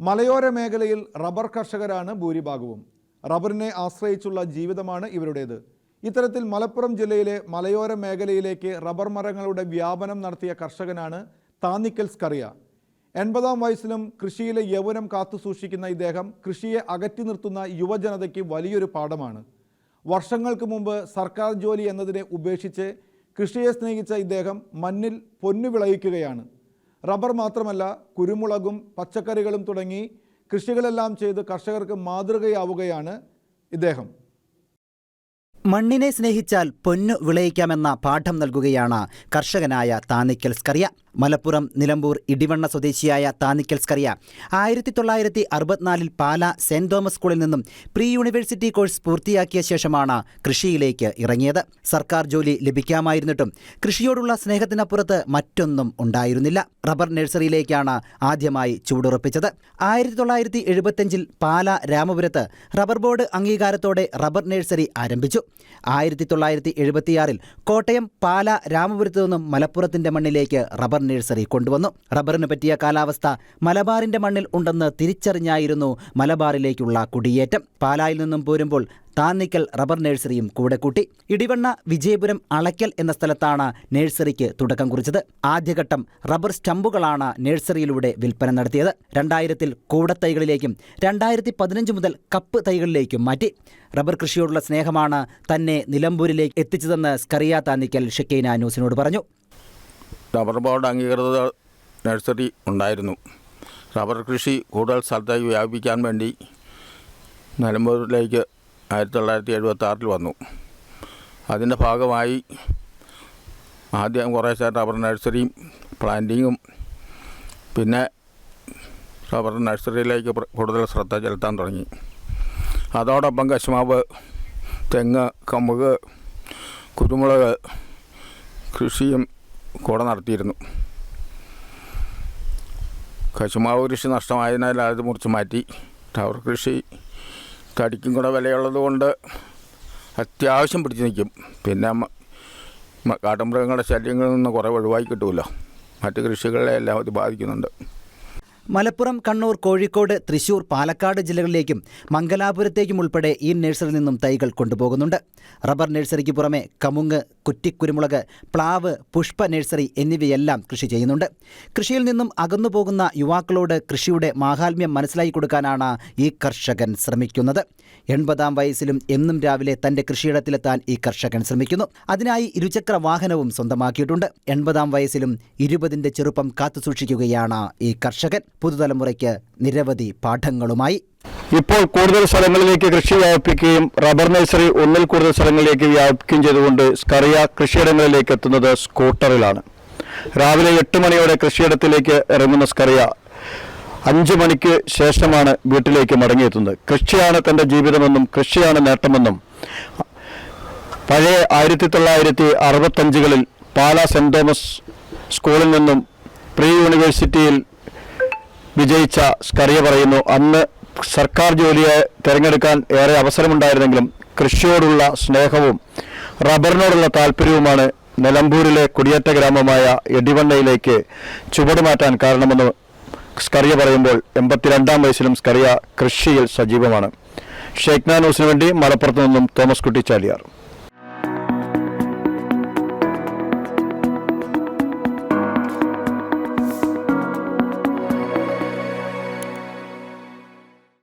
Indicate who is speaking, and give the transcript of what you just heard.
Speaker 1: മലയോര മേഖലയിൽ റബ്ബർ കർഷകരാണ് ഭൂരിഭാഗവും. റബ്ബറിനെ ആശ്രയിച്ചുള്ള ജീവിതമാണ് ഇവരുടേത്. ഇത്തരത്തിൽ മലപ്പുറം ജില്ലയിലെ മലയോര മേഖലയിലേക്ക് റബ്ബർ മരങ്ങളുടെ വ്യാപനം നടത്തിയ കർഷകനാണ് താന്നിക്കൽ സ്കറിയ. എൺപതാം വയസ്സിലും കൃഷിയിലെ യൗവനം കാത്തുസൂക്ഷിക്കുന്ന ഇദ്ദേഹം കൃഷിയെ അകറ്റി നിർത്തുന്ന യുവജനതയ്ക്ക് വലിയൊരു പാഠമാണ്. വർഷങ്ങൾക്ക് മുമ്പ് സർക്കാർ ജോലി എന്നതിനെ ഉപേക്ഷിച്ച് കൃഷിയെ സ്നേഹിച്ച ഇദ്ദേഹം മണ്ണിൽ പൊന്നു വിളയിക്കുകയാണ് റബ്ബർ മാത്രമല്ല കുരുമുളകും പച്ചക്കറികളും തുടങ്ങി കൃഷികളെല്ലാം ചെയ്ത് കർഷകർക്ക് മാതൃകയാവുകയാണ് ഇദ്ദേഹം.
Speaker 2: മണ്ണിനെ സ്നേഹിച്ചാൽ പൊന്നു വിളയിക്കാമെന്ന പാഠം നൽകുകയാണ് കർഷകനായ താനിക്കൽ സ്കറിയ മലപ്പുറം നിലമ്പൂർ ഇടിവണ്ണ സ്വദേശിയായ താനിക്കൽ സ്കറിയ. ആയിരത്തി തൊള്ളായിരത്തി അറുപത്തിനാലിൽ പാല സെന്റ് തോമസ് സ്കൂളിൽ നിന്നും പ്രീ യൂണിവേഴ്സിറ്റി കോഴ്സ് പൂർത്തിയാക്കിയ ശേഷമാണ് കൃഷിയിലേക്ക് ഇറങ്ങിയത്. സർക്കാർ ജോലി ലഭിക്കാമായിരുന്നിട്ടും കൃഷിയോടുള്ള സ്നേഹത്തിനപ്പുറത്ത് മറ്റൊന്നും ഉണ്ടായിരുന്നില്ല. റബ്ബർ നഴ്സറിയിലേക്കാണ് ആദ്യമായി ചൂടുറപ്പിച്ചത് ആയിരത്തി തൊള്ളായിരത്തി എഴുപത്തിയഞ്ചിൽ പാല രാമപുരത്ത് റബ്ബർ ബോർഡ് അംഗീകാരത്തോടെ റബ്ബർ നഴ്സറി ആരംഭിച്ചു. ആയിരത്തി തൊള്ളായിരത്തി എഴുപത്തിയാറിൽ കോട്ടയം പാല രാമപുരത്തു നിന്നും മലപ്പുറത്തിന്റെ മണ്ണിലേക്ക് റബ്ബർ നഴ്സറി കൊണ്ടുവന്നു. റബ്ബറിന് പറ്റിയ കാലാവസ്ഥ മലബാറിന്റെ മണ്ണിൽ ഉണ്ടെന്ന് തിരിച്ചറിഞ്ഞായിരുന്നു മലബാറിലേക്കുള്ള കുടിയേറ്റം. പാലായിൽ നിന്നും പോരുമ്പോൾ താന്നിക്കൽ റബ്ബർ നഴ്സറിയും കൂടെ കൂട്ടി. ഇടിവണ്ണ വിജയപുരം അളയ്ക്കൽ എന്ന സ്ഥലത്താണ് നഴ്സറിക്ക് തുടക്കം കുറിച്ചത്. ആദ്യഘട്ടം റബ്ബർ സ്റ്റമ്പുകളാണ് നഴ്സറിയിലൂടെ വിൽപ്പന നടത്തിയത്. രണ്ടായിരത്തിൽ കൂടത്തൈകളിലേക്കും രണ്ടായിരത്തി പതിനഞ്ച് മുതൽ കപ്പ് തൈകളിലേക്കും മാറ്റി. റബ്ബർ കൃഷിയോടുള്ള സ്നേഹമാണ് തന്നെ നിലമ്പൂരിലേക്ക് എത്തിച്ചതെന്ന് സ്കറിയ താന്നിക്കൽ ഷെക്കൈന ന്യൂസിനോട് പറഞ്ഞു.
Speaker 3: റബ്ബർ ബോർഡ് അംഗീകൃത നഴ്സറി ഉണ്ടായിരുന്നു. റബ്ബർ കൃഷി കൂടുതൽ സ്ഥലത്തേക്ക് വ്യാപിപ്പിക്കാൻ വേണ്ടി നിലമ്പൂരിലേക്ക് ആയിരത്തി തൊള്ളായിരത്തി എഴുപത്തി ആറിൽ വന്നു. അതിന്റെ ഭാഗമായി ആദ്യം കുറേശ്ശെ റബ്ബർ നഴ്സറിയും പ്ലാന്റിങ്ങും പിന്നെ റബ്ബർ നഴ്സറിയിലേക്ക് കൂടുതൽ ശ്രദ്ധ ചെലുത്താൻ തുടങ്ങി. അതോടൊപ്പം കശുമാവ് തെങ്ങ് കമുക് കുരുമുളക് കൃഷിയും കൂടെ നടത്തിയിരുന്നു. കശുമാവ് കൃഷി നഷ്ടമായതിനാൽ അത് മുറിച്ച് മാറ്റി. ടവർ കൃഷി തടിക്കും കൂടെ വിലയുള്ളത് കൊണ്ട് അത്യാവശ്യം പിടിച്ചു നിൽക്കും. പിന്നെ കാട്ടുമൃഗങ്ങളുടെ ശല്യങ്ങളിൽ നിന്ന് കുറേ ഒഴിവാക്കി കിട്ടുമല്ലോ മറ്റ് കൃഷികളെ എല്ലാം ബാധിക്കുന്നുണ്ട്.
Speaker 2: മലപ്പുറം കണ്ണൂർ കോഴിക്കോട് തൃശൂർ പാലക്കാട് ജില്ലകളിലേക്കും മംഗലാപുരത്തേക്കും ഉൾപ്പെടെ ഈ നഴ്സറിയിൽ നിന്നും തൈകൾ കൊണ്ടുപോകുന്നുണ്ട്. റബ്ബർ നഴ്സറിക്ക് പുറമെ കമുങ്ങ് കുറ്റിക്കുരുമുളക് പ്ലാവ് പുഷ്പ നഴ്സറി എന്നിവയെല്ലാം കൃഷി ചെയ്യുന്നുണ്ട്. കൃഷിയിൽ നിന്നും അകന്നു പോകുന്ന യുവാക്കളോട് കൃഷിയുടെ മാഹാത്മ്യം മനസ്സിലാക്കി കൊടുക്കാനാണ് ഈ കർഷകൻ ശ്രമിക്കുന്നത്. എൺപതാം വയസ്സിലും എന്നും രാവിലെ തന്റെ കൃഷിയിടത്തിലെത്താൻ ഈ കർഷകൻ ശ്രമിക്കുന്നു. അതിനായി ഇരുചക്ര വാഹനവും സ്വന്തമാക്കിയിട്ടുണ്ട്. എൺപതാം വയസ്സിലും ഇരുപതിന്റെ ചെറുപ്പം കാത്തുസൂക്ഷിക്കുകയാണ് ഈ കർഷകൻ. പുതുതലമുറയ്ക്ക് നിരവധി പാഠങ്ങളുമായി.
Speaker 4: ഇപ്പോൾ കൂടുതൽ സ്ഥലങ്ങളിലേക്ക് കൃഷി വ്യാപിപ്പിക്കുകയും റബ്ബർ നഴ്സറി ഒന്നിൽ കൂടുതൽ സ്ഥലങ്ങളിലേക്ക് വ്യാപിക്കുകയും ചെയ്തുകൊണ്ട് സ്കറിയ കൃഷിയിടങ്ങളിലേക്ക് എത്തുന്നത് സ്കൂട്ടറിലാണ്. രാവിലെ എട്ട് മണിയോടെ കൃഷിയിടത്തിലേക്ക് ഇറങ്ങുന്ന സ്കറിയ അഞ്ച് മണിക്ക് ശേഷമാണ് വീട്ടിലേക്ക് മടങ്ങിയെത്തുന്നത്. കൃഷിയാണ് തന്റെ ജീവിതമെന്നും കൃഷിയാണ് നേട്ടമെന്നും പഴയ ആയിരത്തി തൊള്ളായിരത്തി അറുപത്തഞ്ചുകളിൽ പാല സെന്റ് തോമസ് സ്കൂളിൽ നിന്നും പ്രീ യൂണിവേഴ്സിറ്റിയിൽ വിജയിച്ച സ്കറിയ പറയുന്നു അന്ന് സർക്കാർ ജോലിയെ തിരഞ്ഞെടുക്കാൻ ഏറെ അവസരമുണ്ടായിരുന്നെങ്കിലും കൃഷിയോടുള്ള സ്നേഹവും റബ്ബറിനോടുള്ള താല്പര്യവുമാണ് നിലമ്പൂരിലെ കുടിയേറ്റ ഗ്രാമമായ എടിവണ്ണയിലേക്ക് ചുവടുമാറ്റാൻ കാരണമെന്ന് സ്കറിയ പറയുമ്പോൾ എൺപത്തിരണ്ടാം വയസ്സിലും സ്കറിയ കൃഷിയിൽ സജീവമാണ്. ഷേഖ്ന ന്യൂസിനു വേണ്ടി മലപ്പുറത്ത് നിന്നും തോമസ് കുട്ടി ചാലിയാർ